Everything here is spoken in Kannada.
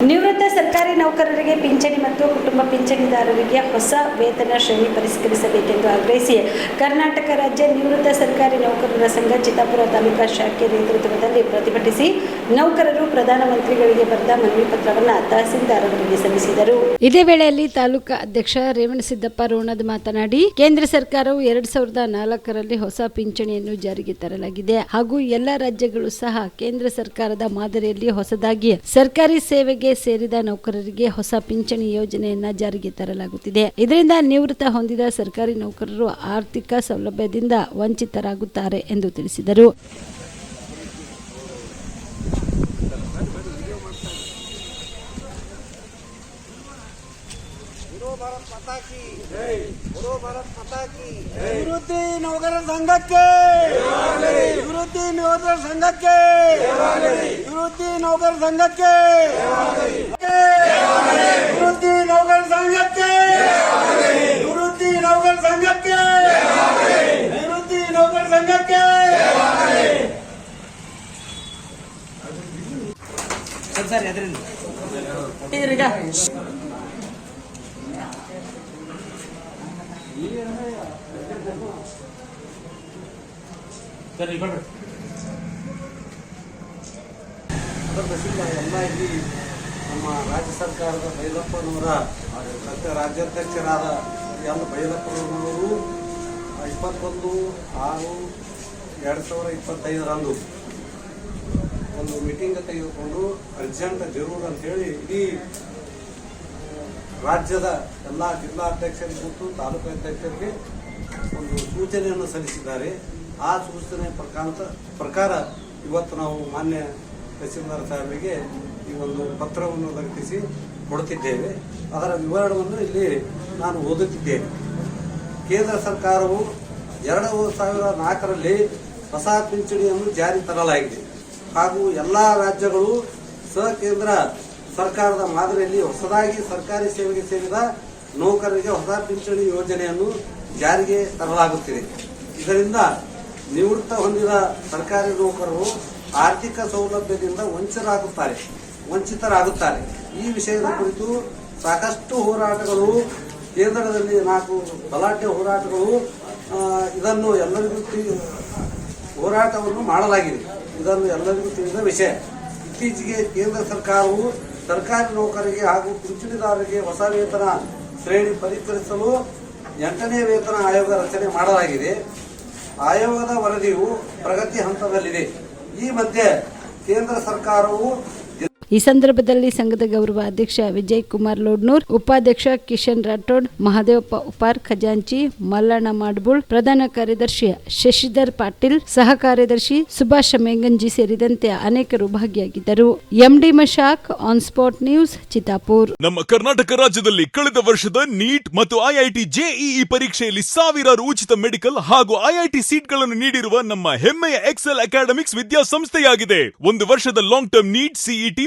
ನಿವೃತ್ತ ಸರ್ಕಾರಿ ನೌಕರರಿಗೆ ಪಿಂಚಣಿ ಮತ್ತು ಕುಟುಂಬ ಪಿಂಚಣಿದಾರರಿಗೆ ಹೊಸ ವೇತನ ಶ್ರೇಣಿ ಪರಿಷ್ಕರಿಸಬೇಕೆಂದು ಆಗ್ರಹಿಸಿ ಕರ್ನಾಟಕ ರಾಜ್ಯ ನಿವೃತ್ತ ಸರ್ಕಾರಿ ನೌಕರರ ಸಂಘ ಚಿತ್ತಾಪುರ ತಾಲೂಕಾ ಶಾಖೆ ನೇತೃತ್ವದಲ್ಲಿ ಪ್ರತಿಭಟಿಸಿ ನೌಕರರು ಪ್ರಧಾನಮಂತ್ರಿಗಳಿಗೆ ಬರೆದ ಮನವಿ ಪತ್ರವನ್ನು ತಹಸೀಲ್ದಾರರಿಗೆ ಸಲ್ಲಿಸಿದರು. ಇದೇ ವೇಳೆಯಲ್ಲಿ ತಾಲೂಕಾ ಅಧ್ಯಕ್ಷ ರೇವಣಸಿದ್ದಪ್ಪ ರೋಣದ್ ಮಾತನಾಡಿ, ಕೇಂದ್ರ ಸರ್ಕಾರವು ಎರಡ್ ಸಾವಿರದ ನಾಲ್ಕರಲ್ಲಿ ಹೊಸ ಪಿಂಚಣಿಯನ್ನು ಜಾರಿಗೆ ತರಲಾಗಿದೆ ಹಾಗೂ ಎಲ್ಲ ರಾಜ್ಯಗಳು ಸಹ ಕೇಂದ್ರ ಸರ್ಕಾರದ ಮಾದರಿಯಲ್ಲಿ ಹೊಸದಾಗಿ ಸರ್ಕಾರಿ ಸೇವೆಗೆ ಸೇರಿದ ನೌಕರರಿಗೆ ಹೊಸ ಪಿಂಚಣಿ ಯೋಜನೆಯನ್ನು ಜಾರಿಗೆ ತರಲಾಗುತ್ತಿದೆ. ಇದರಿಂದ ನಿವೃತ್ತ ಹೊಂದಿದ ಸರ್ಕಾರಿ ನೌಕರರು ಆರ್ಥಿಕ ಸೌಲಭ್ಯದಿಂದ ವಂಚಿತರಾಗುತ್ತಾರೆ ಎಂದು ತಿಳಿಸಿದರು. ನಿವೃತ್ತಿ ನೌಕರರ ಸಂಘಕ್ಕೆ ನಿವೃತ್ತಿ ನೌಕರರ ಸಂಘಕ್ಕೆ ನಿವೃತ್ತಿ ನೌಕರರ ಸಂಘಕ್ಕೆ ನಿವೃತ್ತಿ ನೌಕರರ ಸಂಘಕ್ಕೆ ನಿವೃತ್ತಿ ನೌಕರರ ಸಂಘಕ್ಕೆ ನಿವೃತ್ತಿ ನೌಕರರ ಸಂಘಕ್ಕೆ ಸರ್ ಎದ್ರಿಂದ ಇದ್ರೀಗ ಸಂದರ್ಭದಿಂದ ಎಲ್ಲ ಇಲ್ಲಿ ನಮ್ಮ ರಾಜ್ಯ ಸರ್ಕಾರದ ಬೈಲಪ್ಪನವರ ರಾಜ್ಯ- ರಾಜ್ಯಾಧ್ಯಕ್ಷರಾದ ಎಲ್ ಬೈಲಪ್ಪನವರು ಇಪ್ಪತ್ತೊಂದು ಆರು ಎರಡು ಸಾವಿರ ಇಪ್ಪತ್ತೈದರಂದು ಒಂದು ಮೀಟಿಂಗ್ ತೆಗೆದುಕೊಂಡು ಅರ್ಜೆಂಟ್ ಜರೂರ್ ಅಂತ ಹೇಳಿ ಇಡೀ ರಾಜ್ಯದ ಎಲ್ಲ ಜಿಲ್ಲಾಧ್ಯಕ್ಷರಿಗೆ ತಾಲೂಕು ಅಧ್ಯಕ್ಷರಿಗೆ ಒಂದು ಸೂಚನೆಯನ್ನು ಸಲ್ಲಿಸಿದ್ದಾರೆ. ಆ ಸೂಚನೆ ಪ್ರಕಾಂತ ಪ್ರಕಾರ ಇವತ್ತು ನಾವು ಮಾನ್ಯ ತಹಸೀಲ್ದಾರ್ ಸಾಹೇಬರಿಗೆ ಈ ಒಂದು ಪತ್ರವನ್ನು ಲಗತ್ತಿಸಿ ಕೊಡುತ್ತಿದ್ದೇವೆ. ಅದರ ವಿವರಣೆಯನ್ನು ಇಲ್ಲಿ ನಾನು ಓದುತ್ತಿದ್ದೇನೆ. ಕೇಂದ್ರ ಸರ್ಕಾರವು ಎರಡು ಸಾವಿರ ನಾಲ್ಕರಲ್ಲಿ ಹೊಸ ಪಿಂಚಣಿಯನ್ನು ಜಾರಿ ತರಲಾಗಿದೆ. ಹಾಗೂ ಎಲ್ಲ ರಾಜ್ಯಗಳು ಸಹ ಕೇಂದ್ರ ಸರ್ಕಾರದ ಮಾದರಿಯಲ್ಲಿ ಹೊಸದಾಗಿ ಸರ್ಕಾರಿ ಸೇವೆಗೆ ಸೇರಿದ ನೌಕರರಿಗೆ ಹೊಸ ಪಿಂಚಣಿ ಯೋಜನೆಯನ್ನು ಜಾರಿಗೆ ತರಲಾಗುತ್ತಿದೆ. ಇದರಿಂದ ನಿವೃತ್ತ ಹೊಂದಿದ ಸರ್ಕಾರಿ ನೌಕರರು ಆರ್ಥಿಕ ಸೌಲಭ್ಯದಿಂದ ವಂಚರಾಗುತ್ತಾರೆ ವಂಚಿತರಾಗುತ್ತಾರೆ. ಈ ವಿಷಯದ ಕುರಿತು ಸಾಕಷ್ಟು ಹೋರಾಟಗಳು, ಕೇಂದ್ರದಲ್ಲಿ ನಾಲ್ಕು ಗಲಾಟೆ ಹೋರಾಟಗಳು ಇದನ್ನು ಎಲ್ಲರಿಗೂ ಹೋರಾಟವನ್ನು ಮಾಡಲಾಗಿದೆ. ಇದನ್ನು ಎಲ್ಲರಿಗೂ ತಿಳಿದ ವಿಷಯ. ಇತ್ತೀಚೆಗೆ ಕೇಂದ್ರ ಸರ್ಕಾರವು ಸರ್ಕಾರಿ ನೌಕರರಿಗೆ ಹಾಗೂ ಪಿಂಚಣಿದಾರರಿಗೆ ಹೊಸ ವೇತನ ಶ್ರೇಣಿ ಪರಿಷ್ಕರಿಸಲು ಎಂಟನೇ ವೇತನ ಆಯೋಗ ರಚನೆ ಮಾಡಲಾಗಿದೆ. ಆಯೋಗದ ವರದಿಯು ಪ್ರಗತಿ ಹಂತದಲ್ಲಿದೆ. ಈ ಮಧ್ಯೆ ಕೇಂದ್ರ ಸರ್ಕಾರವು ಈ ಸಂದರ್ಭದಲ್ಲಿ ಸಂಘದ ಗೌರವ ಅಧ್ಯಕ್ಷ ವಿಜಯ್ ಕುಮಾರ್ ಲೋಡ್ನೂರ್, ಉಪಾಧ್ಯಕ್ಷ ಕಿಶನ್ ರಾಠೋಡ್, ಮಹದೇವಪ್ಪ ಉಪಾರ್ ಖಜಾಂಚಿ, ಮಲ್ಲಣ್ಣ ಮಾಡ್ಬುಳ್, ಪ್ರಧಾನ ಕಾರ್ಯದರ್ಶಿ ಶಶಿಧರ್ ಪಾಟೀಲ್, ಸಹ ಕಾರ್ಯದರ್ಶಿ ಸುಭಾಷ್ ಮೇಂಗಂಜಿ ಸೇರಿದಂತೆ ಅನೇಕರು ಭಾಗಿಯಾಗಿದ್ದರು. MD Mashak, on spot news, Chittapur. ನಮ್ಮ ಕರ್ನಾಟಕ ರಾಜ್ಯದಲ್ಲಿ ಕಳೆದ ವರ್ಷದ ನೀಟ್ ಮತ್ತು ಐಐಟಿ ಜೆಇಇ ಪರೀಕ್ಷೆಯಲ್ಲಿ ಸಾವಿರಾರು ಉಚಿತ ಮೆಡಿಕಲ್ ಹಾಗೂ ಐಐಟಿ ಸೀಟ್ಗಳನ್ನು ನೀಡಿರುವ ನಮ್ಮ ಹೆಮ್ಮೆಯ ಎಕ್ಸೆಲ್ ಅಕಾಡೆಮಿಕ್ಸ್ ವಿದ್ಯಾಸಂಸ್ಥೆಯಾಗಿದೆ. ಒಂದು ವರ್ಷದ ಲಾಂಗ್ ಟರ್ಮ್ ನೀಟ್ ಸಿಇಟಿ